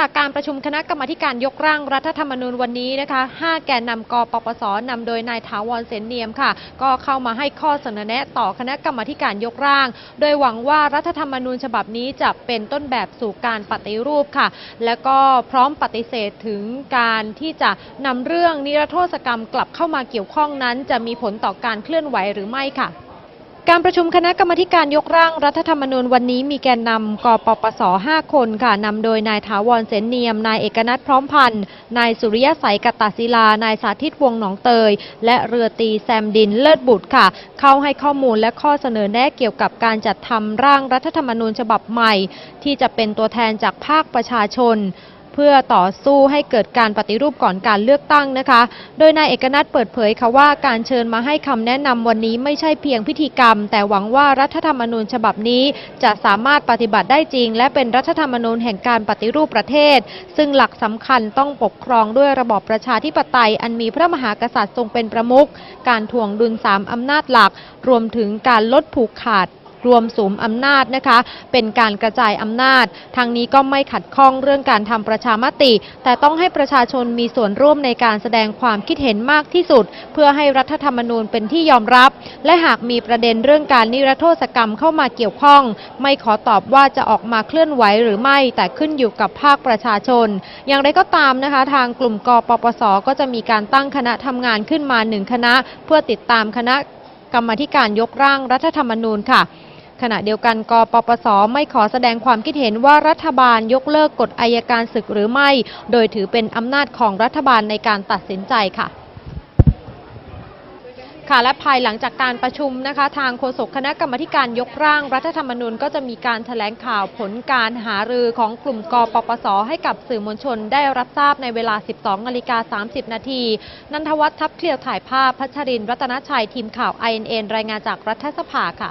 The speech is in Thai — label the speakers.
Speaker 1: ค่ะการประชุมคณะกรรมการยกร่างรัฐธรรมนูญวันนี้นะคะ5แกนนำกปปสนำโดยนายถาวรเสนเนียมค่ะ ก็เข้ามาให้ข้อเสนอแนะต่อคณะกรรมการยกร่าง โดยหวังว่ารัฐธรรมนูญฉบับนี้จะเป็นต้นแบบสู่การปฏิรูปค่ะ และก็พร้อมปฏิเสธถึงการที่จะนำเรื่องนิรโทษกรรมกลับเข้ามาเกี่ยวข้องนั้น จะมีผลต่อการเคลื่อนไหวหรือไม่ค่ะ การประชุมคณะกรรมการยกร่างรัฐธรรมนูญวันนี้มีแกนนำกปปส 5 คนค่ะนำโดยนายถาวรเสนเนียม นายเอกนัทพร้อมพันธ์นายสุริยะใสกตศิลา นายสาธิตวงหนองเตย และเรือตีแซมดินเลิศบุตรค่ะ เข้าให้ข้อมูลและข้อเสนอแนะเกี่ยวกับการจัดทำร่างรัฐธรรมนูญฉบับใหม่ ที่จะเป็นตัวแทนจากภาคประชาชน เพื่อต่อสู้ให้เกิดการปฏิรูปก่อนการเลือกตั้งนะคะ โดยนายเอกนัทเปิดเผยค่ะว่าการเชิญมาให้คำแนะนำวันนี้ไม่ใช่เพียงพิธีกรรม แต่หวังว่ารัฐธรรมนูญฉบับนี้ จะสามารถปฏิบัติได้จริง และเป็นรัฐธรรมนูญแห่งการปฏิรูปประเทศ ซึ่งหลักสำคัญต้องปกครองด้วยระบอบประชาธิปไตย อันมีพระมหากษัตริย์ทรงเป็นประมุขการถ่วงดุลสามอำนาจหลัก รวมถึงการลดผูกขาด รวมสูมอำนาจนะคะ เป็นการกระจายอำนาจ ทางนี้ก็ไม่ขัดข้องเรื่องการทำประชามติ แต่ต้องให้ประชาชนมีส่วนร่วมในการแสดงความคิดเห็นมากที่สุด เพื่อให้รัฐธรรมนูญเป็นที่ยอมรับ และหากมีประเด็นเรื่องการนิรโทษกรรมเข้ามาเกี่ยวข้อง ไม่ขอตอบว่าจะออกมาเคลื่อนไหวหรือไม่ แต่ขึ้นอยู่กับภาคประชาชน อย่างไรก็ตามนะคะ ทางกลุ่มกปปส ก็จะมีการตั้งคณะทำงานขึ้นมาหนึ่งคณะ เพื่อติดตามคณะกรรมธิการยกร่างรัฐธรรมนูญค่ะ ขณะเดียวกันกปปส ไม่ขอแสดงความคิดเห็นว่ารัฐบาลยกเลิกกฎอายการศึกหรือไม่ โดยถือเป็นอำนาจของรัฐบาลในการตัดสินใจค่ะค่ะและภายหลังจากการประชุมนะคะ ทางโฆษกคณะกรรมการยกร่างรัฐธรรมนูญก็จะมีการแถลงข่าวผลการหารือของกลุ่มกปปส ให้กับสื่อมวลชนได้รับทราบในเวลา 12นาฬิกา30 นาที นันทวัฒน์ทัพเคลียวถ่ายภาพพัชรินร์รัตนชัยทีมข่าว INN รายงานจากรัฐสภาค่ะ